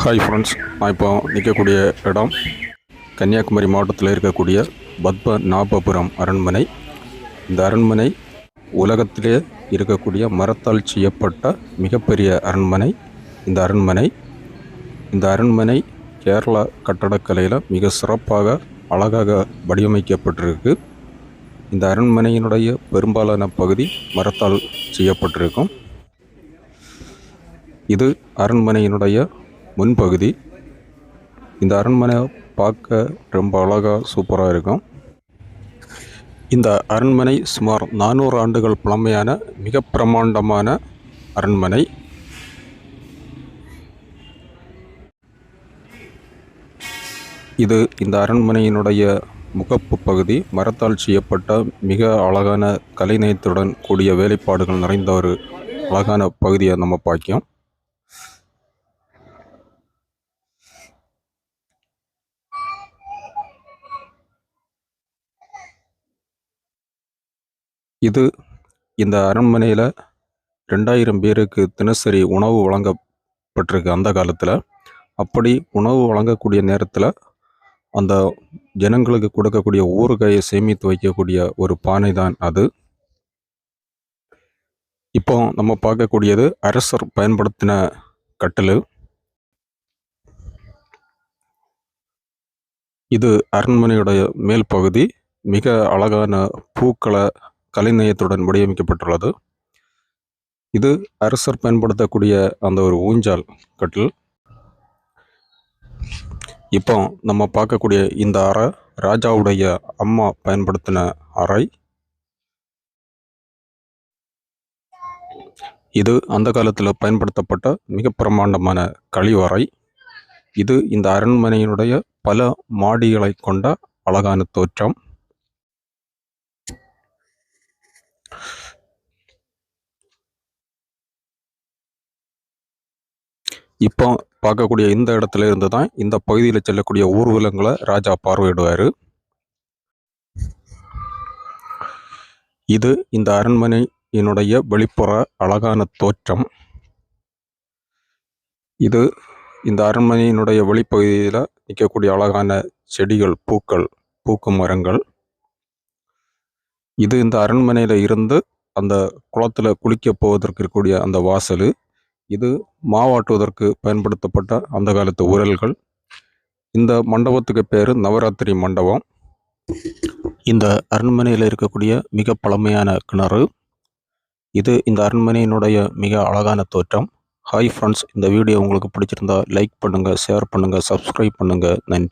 Hi friends நான் இப்போ நிற்கக்கூடிய இடம் கன்னியாகுமரி மாவட்டத்தில் இருக்கக்கூடிய பத்ம நாபபுரம் அரண்மனை. இந்த அரண்மனை உலகத்திலே இருக்கக்கூடிய மரத்தால் செய்யப்பட்ட மிகப்பெரிய அரண்மனை. இந்த அரண்மனை இந்த அரண்மனை கேரளா கட்டடக்கலையில் மிக சிறப்பாக அழகாக வடிவமைக்கப்பட்டிருக்கு. இந்த அரண்மனையினுடைய பெரும்பாலான பகுதி மரத்தால் செய்யப்பட்டிருக்கும். இது அரண்மனையினுடைய முன்பகுதி. இந்த அரண்மனை பார்க்க ரொம்ப அழகாக சூப்பராக இருக்கும். இந்த அரண்மனை சுமார் நானூறு ஆண்டுகள் பழமையான மிக பிரமாண்டமான அரண்மனை. இது இந்த அரண்மனையினுடைய முகப்பு பகுதி. மரத்தால் செய்யப்பட்ட மிக அழகான கலைநயத்துடன் கூடிய வேலைப்பாடுகள் நிறைந்த ஒரு அழகான பகுதியை நம்ம பார்க்கும் இது இந்த அரண்மனையில் ரெண்டாயிரம் பேருக்கு தினசரி உணவு வழங்கப்பட்டிருக்கு அந்த காலத்தில். அப்படி உணவு வழங்கக்கூடிய நேரத்தில் அந்த ஜனங்களுக்கு கொடுக்கக்கூடிய ஊறுகாயை சேமித்து வைக்கக்கூடிய ஒரு பானை தான் அது. இப்போ நம்ம பார்க்கக்கூடியது அரசர் பயன்படுத்தின கட்டில். இது அரண்மனையுடைய மேல் பகுதி. மிக அழகான பூக்களை கலைநயத்துடன் வடிவமைக்கப்பட்டுள்ளது. இது அரசர் பயன்படுத்தக்கூடிய அந்த ஒரு ஊஞ்சால் கட்டில். இப்போ நம்ம பார்க்கக்கூடிய இந்த அறை ராஜாவுடைய அம்மா பயன்படுத்தின அறை. இது அந்த காலத்தில் பயன்படுத்தப்பட்ட மிக பிரமாண்டமான கழிவறை. இது இந்த அரண்மனையினுடைய பல மாடிகளை கொண்ட அழகான தோற்றம். இப்போ பார்க்கக்கூடிய இந்த இடத்துல இருந்து தான் இந்த பகுதியில் செல்லக்கூடிய ஊர்வலங்களை ராஜா பார்வையிடுவார். இது இந்த அரண்மனை என்னுடைய வெளிப்புற அழகான தோற்றம். இது இந்த அரண்மனையினுடைய வெளிப்பகுதியில் நிற்கக்கூடிய அழகான செடிகள் பூக்கள் பூக்கும் மரங்கள். இது இந்த அரண்மனையில் இருந்து அந்த குளத்தில் குளிக்க போவதற்கு இருக்கக்கூடிய அந்த வாசல். இது மாவாட்டுவதற்கு பயன்படுத்தப்பட்ட அந்த காலத்து உரல்கள். இந்த மண்டபத்துக்கு பேர் நவராத்திரி மண்டபம். இந்த அரண்மனையில் இருக்கக்கூடிய மிக பழமையான கிணறு. இது இந்த அரண்மனையினுடைய மிக அழகான தோற்றம். ஹாய் ஃப்ரெண்ட்ஸ் இந்த வீடியோ உங்களுக்கு பிடிச்சிருந்தா லைக் பண்ணுங்கள் ஷேர் பண்ணுங்கள் சப்ஸ்கிரைப் பண்ணுங்கள் நன்றி.